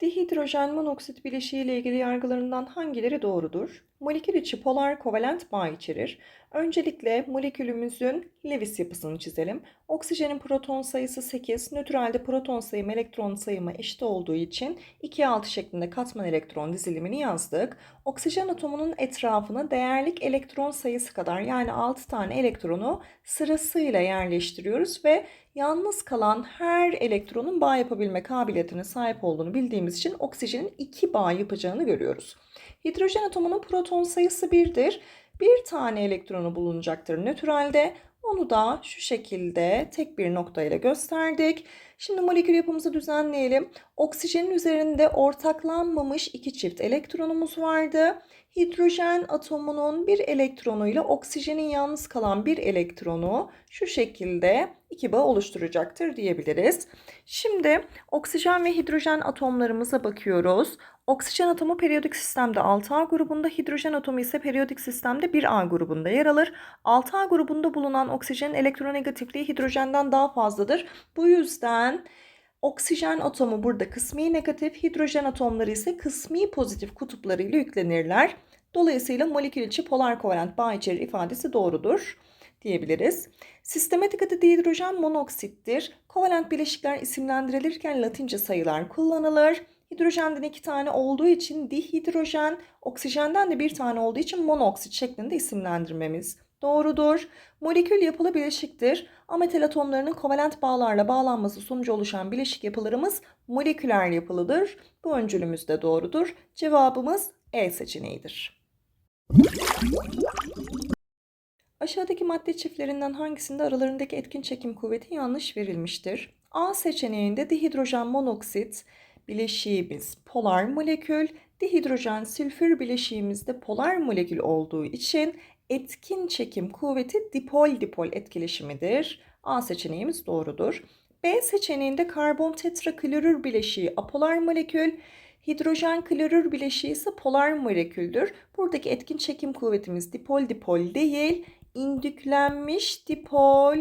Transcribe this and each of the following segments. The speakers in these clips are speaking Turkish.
Dihidrojen monoksit bileşiği ile ilgili yargılarından hangileri doğrudur? Molekül içi polar kovalent bağ içerir. Öncelikle molekülümüzün Lewis yapısını çizelim. Oksijenin proton sayısı 8, nötralde proton sayımı elektron sayımı eşit olduğu için 2'ye 6 şeklinde katman elektron dizilimini yazdık. Oksijen atomunun etrafına değerlik elektron sayısı kadar yani 6 tane elektronu sırasıyla yerleştiriyoruz ve yalnız kalan her elektronun bağ yapabilme kabiliyetine sahip olduğunu bildiğimiz için oksijenin 2 bağ yapacağını görüyoruz. Hidrojen atomunun proton sayısı 1'dir. Bir tane elektronu bulunacaktır nötralde. Onu da şu şekilde tek bir nokta ile gösterdik. Şimdi molekül yapımızı düzenleyelim. Oksijenin üzerinde ortaklanmamış iki çift elektronumuz vardı. Hidrojen atomunun bir elektronuyla oksijenin yalnız kalan bir elektronu şu şekilde iki bağ oluşturacaktır diyebiliriz. Şimdi oksijen ve hidrojen atomlarımıza bakıyoruz. Oksijen atomu periyodik sistemde 6A grubunda, hidrojen atomu ise periyodik sistemde 1A grubunda yer alır. 6A grubunda bulunan oksijenin elektronegatifliği hidrojenden daha fazladır. Bu yüzden oksijen atomu burada kısmi negatif, hidrojen atomları ise kısmi pozitif kutuplarıyla yüklenirler. Dolayısıyla molekül içi polar kovalent bağ içerir ifadesi doğrudur diyebiliriz. Sistematik adı dihidrojen monoksittir. Kovalent bileşikler isimlendirilirken latince sayılar kullanılır. Hidrojenden iki tane olduğu için dihidrojen, oksijenden de bir tane olduğu için monoksit şeklinde isimlendirmemiz doğrudur. Molekül yapılı bileşiktir. Ametal atomlarının kovalent bağlarla bağlanması sonucu oluşan bileşik yapılarımız moleküler yapılıdır. Bu öncülümüz de doğrudur. Cevabımız E seçeneğidir. Aşağıdaki madde çiftlerinden hangisinde aralarındaki etkin çekim kuvveti yanlış verilmiştir? A seçeneğinde dihidrojen monoksit bileşiğimiz polar molekül, dihidrojen sülfür bileşiğimizde polar molekül olduğu için etkin çekim kuvveti dipol dipol etkileşimidir. A seçeneğimiz doğrudur. B seçeneğinde karbon tetraklorür bileşiği apolar molekül, hidrojen klorür bileşiği ise polar moleküldür. Buradaki etkin çekim kuvvetimiz dipol dipol değil, indüklenmiş dipol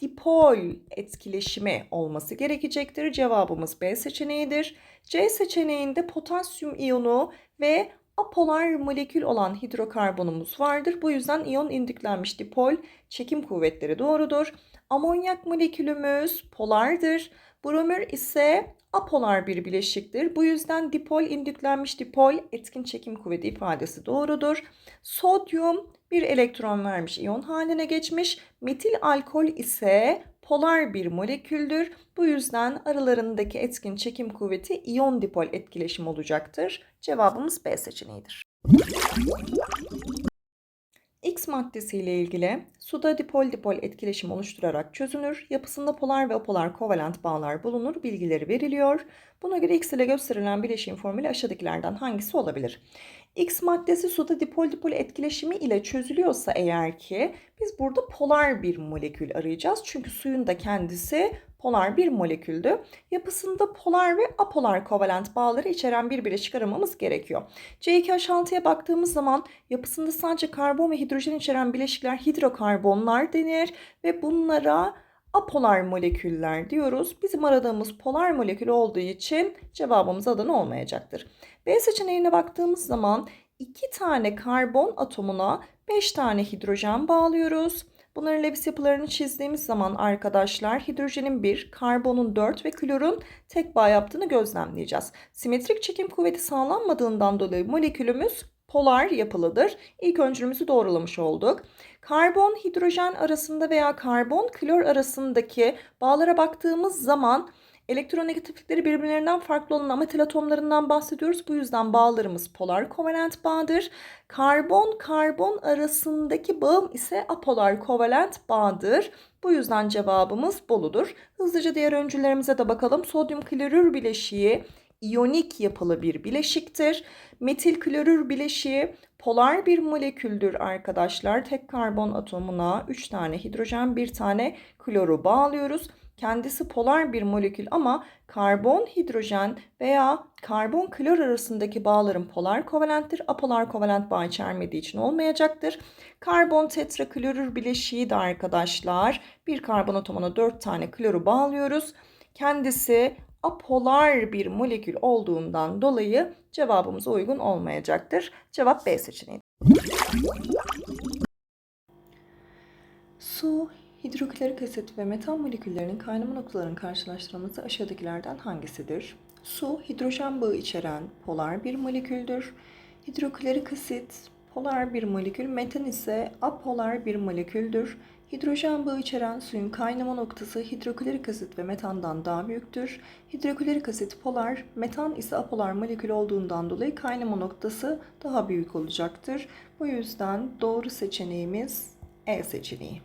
dipol etkileşimi olması gerekecektir. Cevabımız B seçeneğidir. C seçeneğinde potasyum iyonu ve apolar molekül olan hidrokarbonumuz vardır. Bu yüzden iyon indüklenmiş dipol çekim kuvvetleri doğrudur. Amonyak molekülümüz polardır. Bromür ise apolar bir bileşiktir. Bu yüzden dipol indüklenmiş dipol etkin çekim kuvveti ifadesi doğrudur. Sodyum bir elektron vermiş iyon haline geçmiş. Metil alkol ise polar bir moleküldür. Bu yüzden aralarındaki etkin çekim kuvveti iyon dipol etkileşim olacaktır. Cevabımız B seçeneğidir. X maddesi ile ilgili suda dipol dipol etkileşim oluşturarak çözünür. Yapısında polar ve apolar kovalent bağlar bulunur. Bilgileri veriliyor. Buna göre X ile gösterilen bileşiğin formülü aşağıdakilerden hangisi olabilir? X maddesi suda dipol dipol etkileşimi ile çözülüyorsa eğer ki biz burada polar bir molekül arayacağız. Çünkü suyun da kendisi polar bir moleküldü. Yapısında polar ve apolar kovalent bağları içeren bir bileşik aramamız gerekiyor. C2H6'ya baktığımız zaman yapısında sadece karbon ve hidrojen içeren bileşikler hidrokarbonlar denir ve bunlara apolar moleküller diyoruz. Bizim aradığımız polar molekül olduğu için cevabımız Adana olmayacaktır. B seçeneğine baktığımız zaman 2 tane karbon atomuna 5 tane hidrojen bağlıyoruz. Bunların Lewis yapılarını çizdiğimiz zaman arkadaşlar hidrojenin 1, karbonun 4 ve klorun tek bağ yaptığını gözlemleyeceğiz. Simetrik çekim kuvveti sağlanmadığından dolayı molekülümüz polar yapılıdır. İlk öncülümüzü doğrulamış olduk. Karbon hidrojen arasında veya karbon klor arasındaki bağlara baktığımız zaman elektronegatiflikleri birbirlerinden farklı olan ametal atomlarından bahsediyoruz. Bu yüzden bağlarımız polar kovalent bağdır. Karbon karbon arasındaki bağım ise apolar kovalent bağdır. Bu yüzden cevabımız Bolu'dur. Hızlıca diğer öncüllerimize de bakalım. Sodyum klorür bileşiği iyonik yapılı bir bileşiktir. Metil klorür bileşiği polar bir moleküldür arkadaşlar. Tek karbon atomuna 3 tane hidrojen, 1 tane kloru bağlıyoruz. Kendisi polar bir molekül ama karbon, hidrojen veya karbon klor arasındaki bağların polar kovalenttir. Apolar kovalent bağ içermediği için olmayacaktır. Karbon tetraklorür bileşiği de arkadaşlar bir karbon atomuna 4 tane kloru bağlıyoruz. Kendisi apolar bir molekül olduğundan dolayı cevabımız uygun olmayacaktır. Cevap B seçeneği. Su, hidroklorik asit ve metan moleküllerinin kaynama noktalarının karşılaştırılması aşağıdakilerden hangisidir? Su, hidrojen bağı içeren polar bir moleküldür. Hidroklorik asit, polar bir molekül, metan ise apolar bir moleküldür. Hidrojen bağı içeren suyun kaynama noktası hidroklorik asit ve metandan daha büyüktür. Hidroklorik asit polar, metan ise apolar molekül olduğundan dolayı kaynama noktası daha büyük olacaktır. Bu yüzden doğru seçeneğimiz E seçeneği.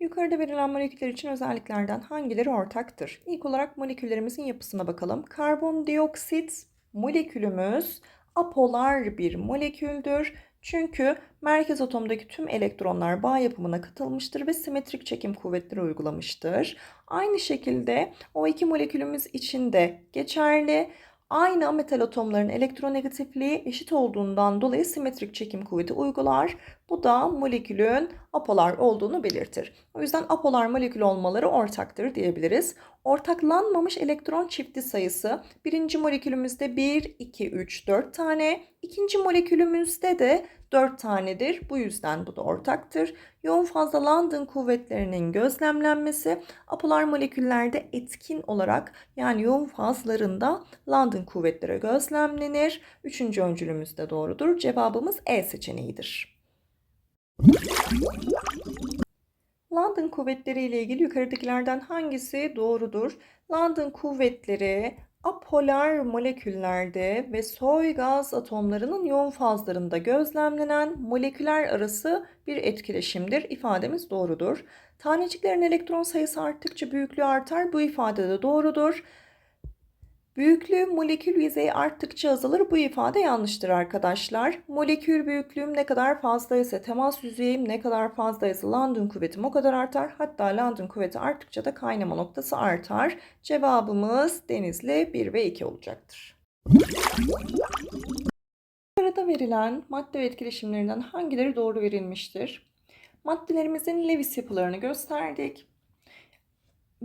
Yukarıda verilen moleküller için özelliklerden hangileri ortaktır? İlk olarak moleküllerimizin yapısına bakalım. Karbondioksit molekülümüz apolar bir moleküldür. Çünkü merkez atomdaki tüm elektronlar bağ yapımına katılmıştır ve simetrik çekim kuvvetleri uygulamıştır. Aynı şekilde o iki molekülümüz için de geçerli. Aynı ametal atomların elektronegatifliği eşit olduğundan dolayı simetrik çekim kuvveti uygular. Bu da molekülün apolar olduğunu belirtir. O yüzden apolar molekül olmaları ortaktır diyebiliriz. Ortaklanmamış elektron çifti sayısı birinci molekülümüzde 1, 2, 3, 4 tane. ikinci molekülümüzde de 4 tanedir. Bu yüzden bu da ortaktır. Yoğun fazla London kuvvetlerinin gözlemlenmesi apolar moleküllerde etkin olarak yani yoğun fazlarında London kuvvetleri gözlemlenir. Üçüncü öncülümüz de doğrudur. Cevabımız E seçeneğidir. London kuvvetleri ile ilgili yukarıdakilerden hangisi doğrudur? London kuvvetleri apolar moleküllerde ve soy gaz atomlarının yoğun fazlarında gözlemlenen moleküler arası bir etkileşimdir. İfademiz doğrudur. Taneciklerin elektron sayısı arttıkça büyüklüğü artar. Bu ifade de doğrudur. Büyüklüğü molekül yüzeyi arttıkça azalır. Bu ifade yanlıştır arkadaşlar. Molekül büyüklüğüm ne kadar fazlaysa, temas yüzeyim ne kadar fazlaysa London kuvvetim o kadar artar. Hatta London kuvveti arttıkça da kaynama noktası artar. Cevabımız Denizli 1 ve 2 olacaktır. Yukarıda verilen madde ve etkileşimlerinden hangileri doğru verilmiştir? Maddelerimizin Lewis yapılarını gösterdik.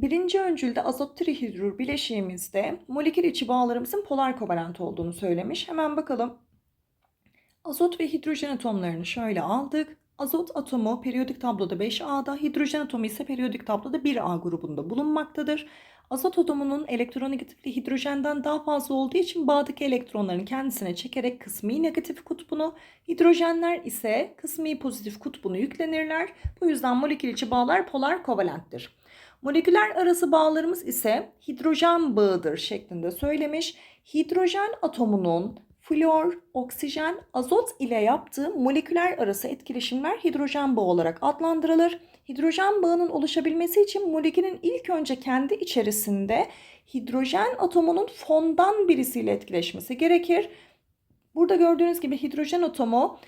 Birinci öncülde azot trihidrür bileşiğimizde molekül içi bağlarımızın polar kovalent olduğunu söylemiş. Hemen bakalım. Azot ve hidrojen atomlarını şöyle aldık. Azot atomu periyodik tabloda 5A'da, hidrojen atomu ise periyodik tabloda 1A grubunda bulunmaktadır. Azot atomunun elektronegatifliği hidrojenden daha fazla olduğu için bağdaki elektronların kendisine çekerek kısmi negatif kutbunu, hidrojenler ise kısmi pozitif kutbunu yüklenirler. Bu yüzden molekül içi bağlar polar kovalenttir. Moleküler arası bağlarımız ise hidrojen bağıdır şeklinde söylemiş. Hidrojen atomunun flor, oksijen, azot ile yaptığı moleküler arası etkileşimler hidrojen bağı olarak adlandırılır. Hidrojen bağının oluşabilmesi için molekülün ilk önce kendi içerisinde hidrojen atomunun fondan birisiyle etkileşmesi gerekir. Burada gördüğünüz gibi hidrojen atomu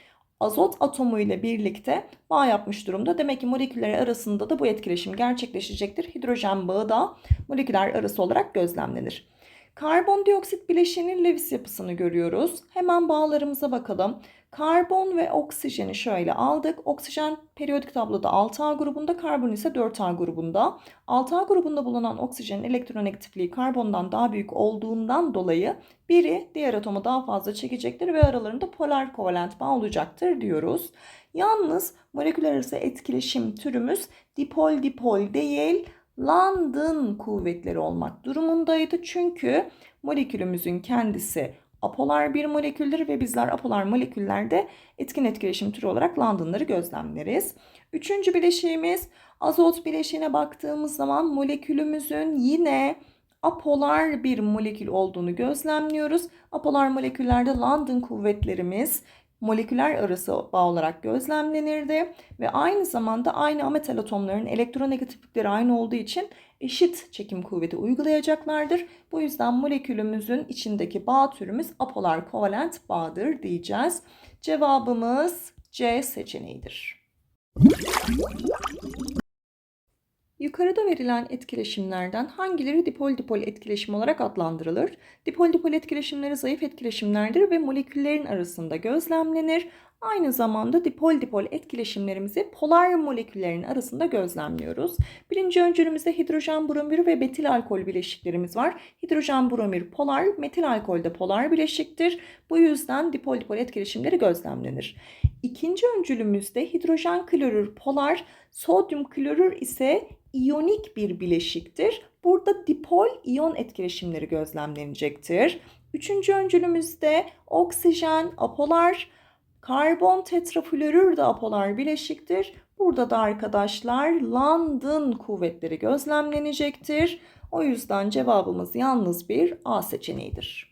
azot atomu ile birlikte bağ yapmış durumda. Demek ki moleküller arasında da bu etkileşim gerçekleşecektir. Hidrojen bağı da moleküler arası olarak gözlemlenir. Karbondioksit bileşiğinin Lewis yapısını görüyoruz. Hemen bağlarımıza bakalım. Karbon ve oksijeni şöyle aldık. Oksijen periyodik tabloda 6A grubunda, karbon ise 4A grubunda. 6A grubunda bulunan oksijenin elektronegatifliği karbondan daha büyük olduğundan dolayı biri diğer atomu daha fazla çekecektir ve aralarında polar kovalent bağ olacaktır diyoruz. Yalnız moleküler arası etkileşim türümüz dipol dipol değil, London kuvvetleri olmak durumundaydı. Çünkü molekülümüzün kendisi apolar bir moleküldür ve bizler apolar moleküllerde etkin etkileşim türü olarak London'ları gözlemleriz. Üçüncü bileşiğimiz azot bileşiğine baktığımız zaman molekülümüzün yine apolar bir molekül olduğunu gözlemliyoruz. Apolar moleküllerde London kuvvetlerimiz moleküler arası bağ olarak gözlemlenirdi ve aynı zamanda aynı ametal atomların elektronegatiflikleri aynı olduğu için eşit çekim kuvveti uygulayacaklardır. Bu yüzden molekülümüzün içindeki bağ türümüz apolar kovalent bağdır diyeceğiz. Cevabımız C seçeneğidir. Yukarıda verilen etkileşimlerden hangileri dipol-dipol etkileşim olarak adlandırılır? Dipol-dipol etkileşimleri zayıf etkileşimlerdir ve moleküllerin arasında gözlemlenir. Aynı zamanda dipol dipol etkileşimlerimizi polar moleküllerin arasında gözlemliyoruz. Birinci öncülümüzde hidrojen bromür ve metil alkol bileşiklerimiz var. Hidrojen bromür polar, metil alkol de polar bileşiktir. Bu yüzden dipol dipol etkileşimleri gözlemlenir. İkinci öncülümüzde hidrojen klorür polar, sodyum klorür ise iyonik bir bileşiktir. Burada dipol iyon etkileşimleri gözlemlenecektir. Üçüncü öncülümüzde oksijen apolar, karbon tetraflorür de apolar bileşiktir. Burada da arkadaşlar London kuvvetleri gözlemlenecektir. O yüzden cevabımız yalnız bir A seçeneğidir.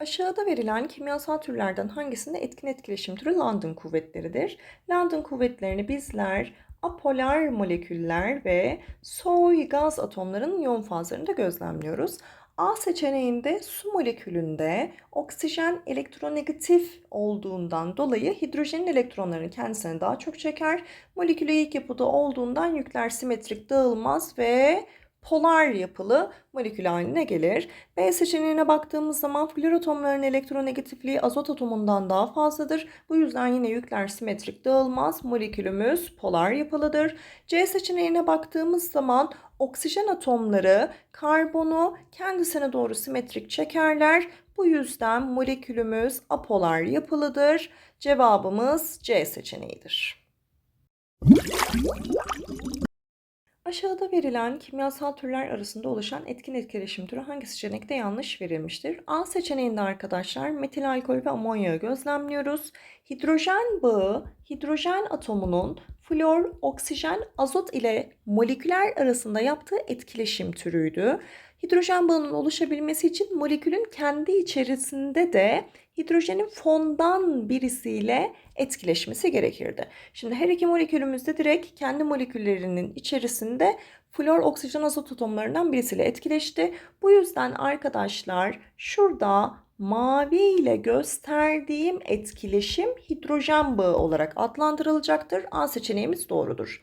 Aşağıda verilen kimyasal türlerden hangisinde etkin etkileşim türü London kuvvetleridir? London kuvvetlerini bizler apolar moleküller ve soy gaz atomlarının iyon fazlarında gözlemliyoruz. A seçeneğinde su molekülünde oksijen elektronegatif olduğundan dolayı hidrojenin elektronlarını kendisine daha çok çeker. Molekülü ilk yapıda olduğundan yükler simetrik dağılmaz ve polar yapılı molekül haline gelir. B seçeneğine baktığımız zaman flor atomlarının elektronegatifliği azot atomundan daha fazladır. Bu yüzden yine yükler simetrik dağılmaz. Molekülümüz polar yapılıdır. C seçeneğine baktığımız zaman oksijen atomları karbonu kendisine doğru simetrik çekerler. Bu yüzden molekülümüz apolar yapılıdır. Cevabımız C seçeneğidir. Aşağıda verilen kimyasal türler arasında oluşan etkin etkileşim türü hangi seçenekte yanlış verilmiştir? A seçeneğinde arkadaşlar metil alkol ve amonyağı gözlemliyoruz. Hidrojen bağı, hidrojen atomunun flor, oksijen, azot ile moleküler arasında yaptığı etkileşim türüydü. Hidrojen bağının oluşabilmesi için molekülün kendi içerisinde de hidrojenin fondan birisiyle etkileşmesi gerekirdi. Şimdi her iki molekülümüzde direkt kendi moleküllerinin içerisinde flor, oksijen, azot atomlarından birisiyle etkileşti. Bu yüzden arkadaşlar şurada mavi ile gösterdiğim etkileşim hidrojen bağı olarak adlandırılacaktır. A seçeneğimiz doğrudur.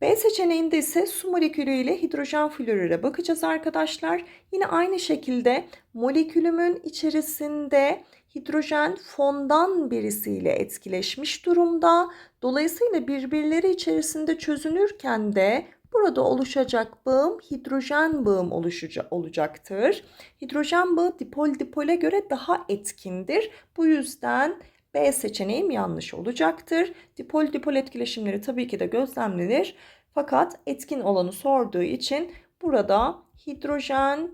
B seçeneğinde ise su molekülü ile hidrojen florüre bakacağız arkadaşlar. Yine aynı şekilde molekülümün içerisinde hidrojen fondan birisiyle etkileşmiş durumda. Dolayısıyla birbirleri içerisinde çözünürken de burada oluşacak bağım hidrojen bağım olacaktır. Hidrojen bağı dipol dipole göre daha etkindir. Bu yüzden B seçeneğim yanlış olacaktır. Dipol dipol etkileşimleri tabii ki de gözlemlenir. Fakat etkin olanı sorduğu için burada hidrojen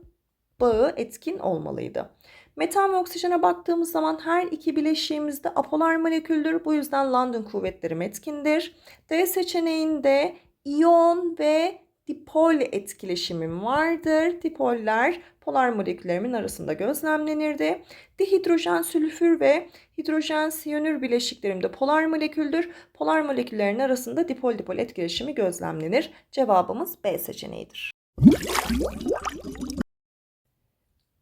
bağı etkin olmalıydı. Metan ve oksijene baktığımız zaman her iki bileşiğimizde apolar moleküldür. Bu yüzden London kuvvetleri etkindir. D seçeneğinde iyon ve dipol etkileşimim vardır. Dipoller polar moleküllerimin arasında gözlemlenirdi. Dihidrojen sülfür ve hidrojen siyanür bileşiklerimde polar moleküldür. Polar moleküllerin arasında dipol dipol etkileşimi gözlemlenir. Cevabımız B seçeneğidir.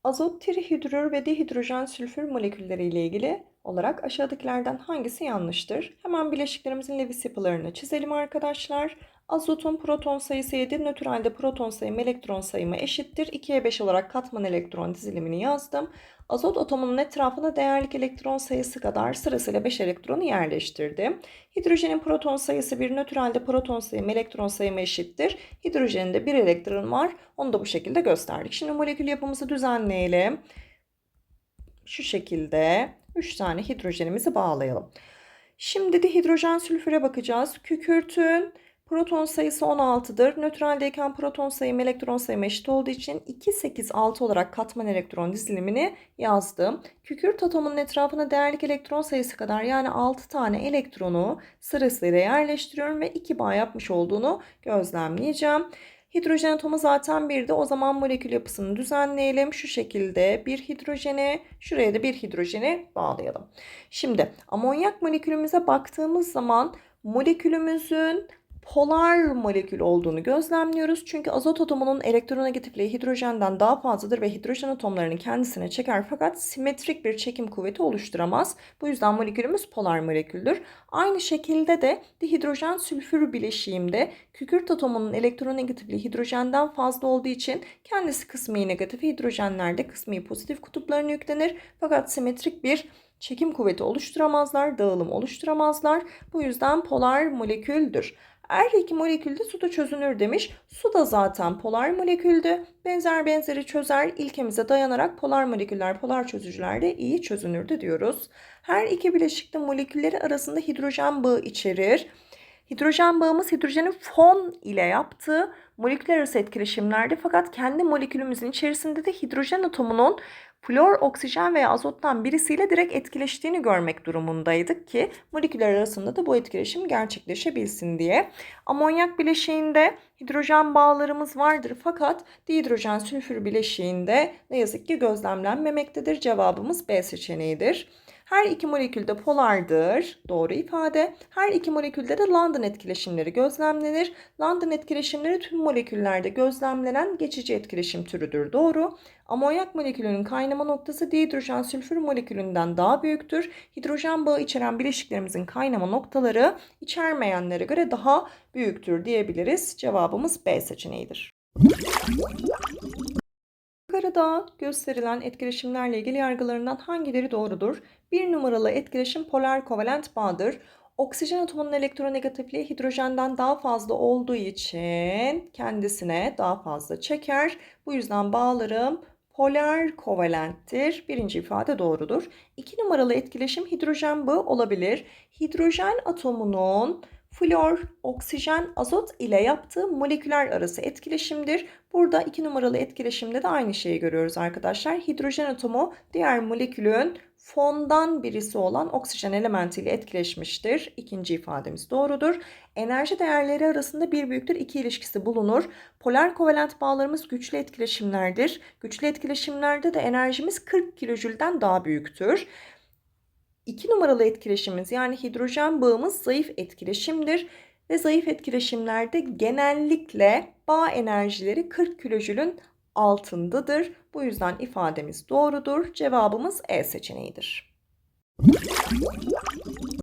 Azot trihidrür ve dihidrojen sülfür molekülleri ile ilgili olarak aşağıdakilerden hangisi yanlıştır? Hemen bileşiklerimizin Lewis yapılarını çizelim arkadaşlar. Azotun proton sayısı 7, nötralde proton sayım elektron sayımı eşittir. 2'ye 5 olarak katman elektron dizilimini yazdım. Azot atomunun etrafına değerlik elektron sayısı kadar sırasıyla 5 elektronu yerleştirdim. Hidrojenin proton sayısı 1, nötralde proton sayım elektron sayımı eşittir. Hidrojenin de 1 elektron var. Onu da bu şekilde gösterdik. Şimdi molekül yapımızı düzenleyelim. Şu şekilde 3 tane hidrojenimizi bağlayalım. Şimdi de hidrojen sülfüre bakacağız. Kükürtün Proton sayısı 16'dır. Nötraldeyken proton sayım elektron sayım eşit olduğu için 2, 8, 6 olarak katman elektron dizilimini yazdım. Kükürt atomunun etrafına değerlik elektron sayısı kadar yani 6 tane elektronu sırasıyla yerleştiriyorum ve 2 bağ yapmış olduğunu gözlemleyeceğim. Hidrojen atomu zaten birdi. O zaman molekül yapısını düzenleyelim. Şu şekilde bir hidrojeni, şuraya da bir hidrojeni bağlayalım. Şimdi amonyak molekülümüze baktığımız zaman molekülümüzün polar molekül olduğunu gözlemliyoruz. Çünkü azot atomunun elektronegatifliği hidrojenden daha fazladır ve hidrojen atomlarını kendisine çeker fakat simetrik bir çekim kuvveti oluşturamaz. Bu yüzden molekülümüz polar moleküldür. Aynı şekilde de dihidrojen sülfür bileşiğimde kükürt atomunun elektronegatifliği hidrojenden fazla olduğu için kendisi kısmi negatif hidrojenlerde kısmi pozitif kutuplarına yüklenir. Fakat simetrik bir çekim kuvveti oluşturamazlar, dağılım oluşturamazlar. Bu yüzden polar moleküldür. Her iki molekülde suda çözünür demiş. Su da zaten polar moleküldü. Benzer benzeri çözer. İlkemize dayanarak polar moleküller, polar çözücülerde iyi çözünürdü diyoruz. Her iki bileşikte molekülleri arasında hidrojen bağı içerir. Hidrojen bağımız hidrojenin fon ile yaptığı moleküler arası etkileşimlerde fakat kendi molekülümüzün içerisinde de hidrojen atomunun flor, oksijen veya azottan birisiyle direkt etkileştiğini görmek durumundaydık ki moleküller arasında da bu etkileşim gerçekleşebilsin diye. Amonyak bileşiğinde hidrojen bağlarımız vardır fakat dihidrojen sülfür bileşiğinde ne yazık ki gözlemlenmemektedir. Cevabımız B seçeneğidir. Her iki molekül de polardır. Doğru ifade. Her iki molekülde de London etkileşimleri gözlemlenir. London etkileşimleri tüm moleküllerde gözlemlenen geçici etkileşim türüdür. Doğru. Amonyak molekülünün kaynama noktası dihidrojen sülfür molekülünden daha büyüktür. Hidrojen bağı içeren bileşiklerimizin kaynama noktaları içermeyenlere göre daha büyüktür diyebiliriz. Cevabımız B seçeneğidir. Yukarıda gösterilen etkileşimlerle ilgili yargılarından hangileri doğrudur? Bir numaralı etkileşim polar kovalent bağdır. Oksijen atomunun elektronegatifliği hidrojenden daha fazla olduğu için kendisine daha fazla çeker. Bu yüzden bağlarım polar kovalenttir. Birinci ifade doğrudur. İki numaralı etkileşim hidrojen bağı olabilir. Hidrojen atomunun flor, oksijen, azot ile yaptığı moleküler arası etkileşimdir. Burada iki numaralı etkileşimde de aynı şeyi görüyoruz arkadaşlar. Hidrojen atomu diğer molekülün fondan birisi olan oksijen elementiyle etkileşmiştir. İkinci ifademiz doğrudur. Enerji değerleri arasında bir büyüktür iki ilişkisi bulunur. Polar kovalent bağlarımız güçlü etkileşimlerdir. Güçlü etkileşimlerde de enerjimiz 40 kilojülden daha büyüktür. 2 numaralı etkileşimimiz yani hidrojen bağımız zayıf etkileşimdir ve zayıf etkileşimlerde genellikle bağ enerjileri 40 kilojülün altındadır. Bu yüzden ifademiz doğrudur. Cevabımız E seçeneğidir.